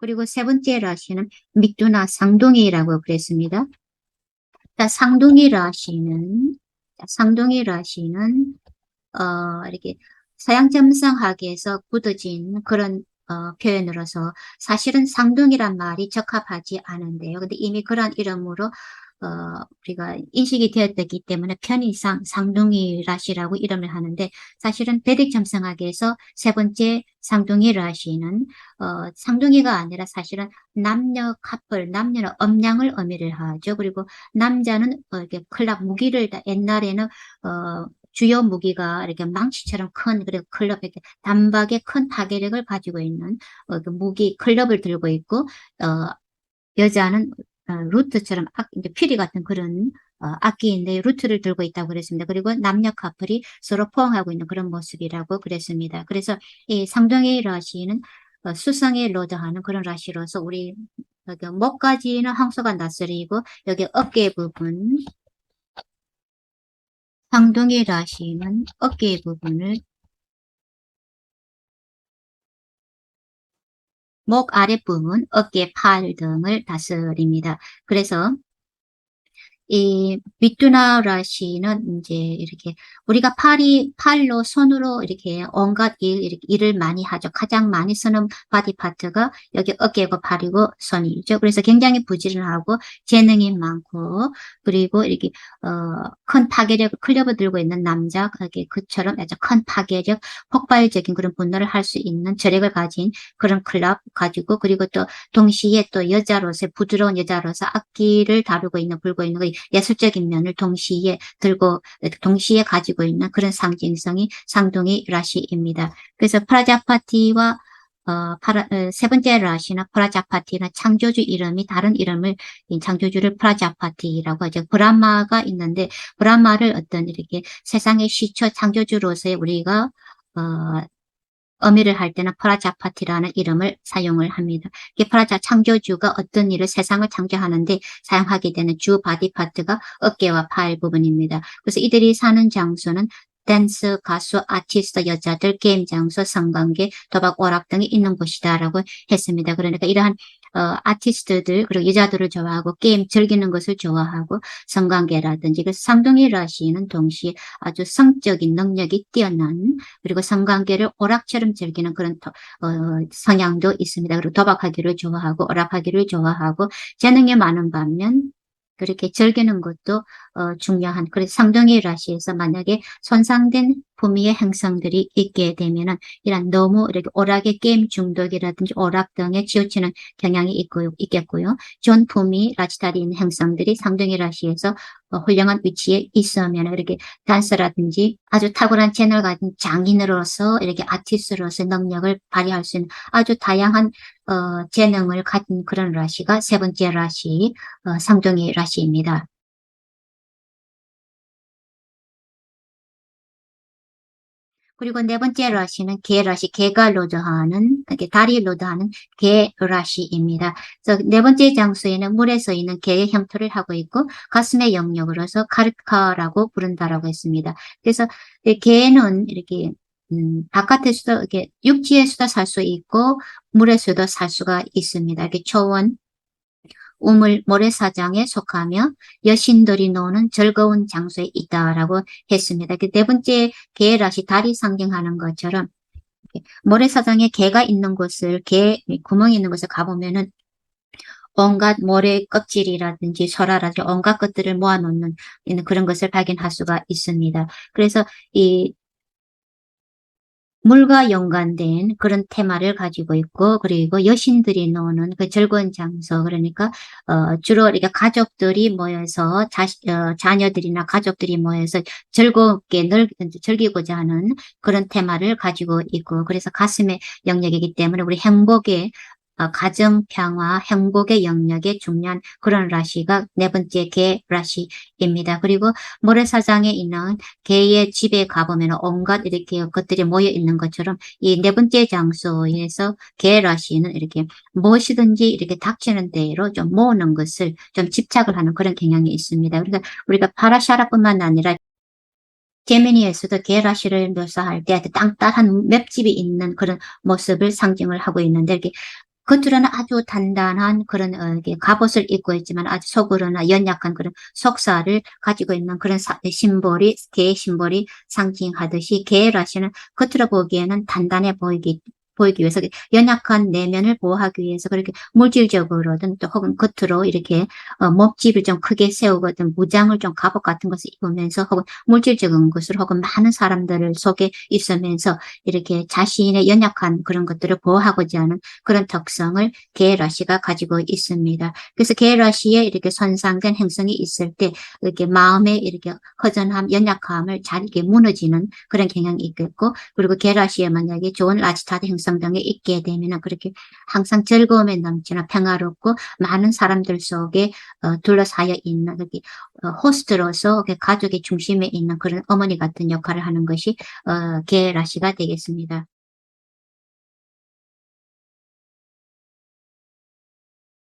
그리고 세 번째 라시는 밑두나 상둥이라고 그랬습니다. 자, 상둥이 라시는 자, 상둥이 라시는 어, 이렇게 서양점성학에서 굳어진 그런 어, 표현으로서 사실은 상둥이란 말이 적합하지 않은데요. 근데 이미 그런 이름으로 어, 우리가 인식이 되었기 때문에 편의상 상둥이 라시라고 이름을 하는데 사실은 베딕 점성학에서 세 번째 상둥이 라시는 어, 상둥이가 아니라 사실은 남녀 카플, 남녀는 음양을 의미를 하죠. 그리고 남자는 어, 이렇게 클럽 무기를 다 옛날에는 어, 주요 무기가 이렇게 망치처럼 큰 그리고 클럽 이렇게 단박에 큰 파괴력을 가지고 있는 어, 그 무기 클럽을 들고 있고 어, 여자는 어, 루트처럼 악, 피리 같은 그런 어, 악기인데 루트를 들고 있다고 그랬습니다. 그리고 남녀 커플이 서로 포옹하고 있는 그런 모습이라고 그랬습니다. 그래서 이 상동의 라시는 어, 수성에 로드하는 그런 라시로서 우리 여기 목까지는 황소가 낯설이고 여기 어깨 부분 상동의 라시는 어깨 부분을 목 아랫부분, 어깨, 팔 등을 다스립니다. 그래서 이 미투나 라시는 이제 이렇게 우리가 팔이 팔로 손으로 이렇게 온갖 일 이렇게 일을 많이 하죠. 가장 많이 쓰는 바디 파트가 여기 어깨고 팔이고 손이죠. 그래서 굉장히 부지런하고 재능이 많고 그리고 이렇게 어, 큰 파괴력 클럽을 들고 있는 남자 그게 그처럼 아주 큰 파괴력 폭발적인 그런 분노를 할 수 있는 저력을 가진 그런 클럽 가지고 그리고 또 동시에 또 여자로서 부드러운 여자로서 악기를 다루고 있는 불고 있는 그 예술적인 면을 동시에 들고 동시에 가지고 있는 그런 상징성이 상동의 라시입니다. 그래서 프라자파티와 어, 파라, 어, 세 번째 라시나 프라자파티나 창조주 이름이 다른 이름을 창조주를 프라자파티라고 하죠. 브라마가 있는데 브라마를 어떤 이렇게 세상의 시초 창조주로서의 우리가 어, 의미를 할 때는 프라자 파티라는 이름을 사용을 합니다. 이 프라자 창조주가 어떤 일을 세상을 창조하는데 사용하게 되는 주 바디 파트가 어깨와 팔 부분입니다. 그래서 이들이 사는 장소는 댄스, 가수, 아티스트, 여자들, 게임 장소, 성관계, 도박, 오락 등이 있는 곳이다라고 했습니다. 그러니까 이러한 어, 아티스트들 그리고 여자들을 좋아하고 게임 즐기는 것을 좋아하고 성관계라든지 그래서 상동이 라시는 동시에 아주 성적인 능력이 뛰어난 그리고 성관계를 오락처럼 즐기는 그런 어, 성향도 있습니다. 그리고 도박하기를 좋아하고 오락하기를 좋아하고 재능이 많은 반면 그렇게 즐기는 것도 어, 중요한 그래서 상동이 라시에서 만약에 손상된 품위의 행성들이 있게 되면은 이런 너무 이렇게 오락의 게임 중독이라든지 오락 등에 치우치는 경향이 있고 있겠고요. 존 품위 라치타리 있는 행성들이 상동이 라시에서 어, 훌륭한 위치에 있으면 이렇게 단서라든지 아주 탁월한 채널 가진 장인으로서 이렇게 아티스트로서 능력을 발휘할 수 있는 아주 다양한 어, 재능을 가진 그런 라시가 세 번째 라시 어, 상동이 라시입니다. 그리고 네 번째 라시는 개 라시, 개가 로드하는, 이렇게 다리 로드하는 개 라시입니다. 네 번째 장소에는 물에 서 있는 개의 형태를 하고 있고 가슴의 영역으로서 카르카라고 부른다라고 했습니다. 그래서 개는 이렇게 음, 바깥에서도 이렇게 육지에서도 살 수 있고 물에서도 살 수가 있습니다. 이렇게 초원, 우물 모래사장에 속하며 여신들이 노는 즐거운 장소에 있다라고 했습니다. 그네 번째 개 라시 다리 상징하는 것처럼 모래사장에 개가 있는 곳을 개 구멍이 있는 곳에 가보면은 온갖 모래 껍질이라든지 소라라든지 온갖 것들을 모아놓는 그런 것을 발견할 수가 있습니다. 그래서 이 물과 연관된 그런 테마를 가지고 있고 그리고 여신들이 노는 그 즐거운 장소 그러니까 어, 주로 이렇게 가족들이 모여서 자, 어, 자녀들이나 가족들이 모여서 즐겁게 늘 즐기고자 하는 그런 테마를 가지고 있고 그래서 가슴의 영역이기 때문에 우리 행복의 어, 가정 평화, 행복의 영역에 중요한 그런 라시가 네 번째 개 라시입니다. 그리고 모래사장에 있는 개의 집에 가보면 온갖 이렇게 것들이 모여 있는 것처럼 이 네 번째 장소에서 개 라시는 이렇게 무엇이든지 이렇게 닥치는 대로 좀 모으는 것을 좀 집착을 하는 그런 경향이 있습니다. 그러니까 우리가 파라샤라뿐만 아니라 제미니에서도 게라시를 묘사할 때 땅따한 맵집이 있는 그런 모습을 상징을 하고 있는데 이렇게 겉으로는 아주 단단한 그런 어 갑옷을 입고 있지만 아주 속으로는 연약한 그런 속살을 가지고 있는 그런 사 심볼이 개의 심볼이 상징하듯이 게라시는 겉으로 보기에는 단단해 보이기 보이기 위해서 연약한 내면을 보호하기 위해서 그렇게 물질적으로든 또 혹은 겉으로 이렇게 어 몸집을 좀 크게 세우거든 무장을 좀 갑옷 같은 것을 입으면서 혹은 물질적인 것을 혹은 많은 사람들을 속에 있으면서 이렇게 자신의 연약한 그런 것들을 보호하고자 하는 그런 특성을 게라시가 가지고 있습니다. 그래서 게라시에 이렇게 손상된 행성이 있을 때 이렇게 마음에 이렇게 허전함, 연약함을 잘 이렇게 무너지는 그런 경향이 있겠고 그리고 게라시에 만약에 좋은 라지타드 행성 등에 있게 되면은 그렇게 항상 즐거움에 넘치는 평화롭고 많은 사람들 속에 어 둘러싸여 있는 그렇게 어 호스트로서 그 가족의 중심에 있는 그런 어머니 같은 역할을 하는 것이 어 게라시가 되겠습니다.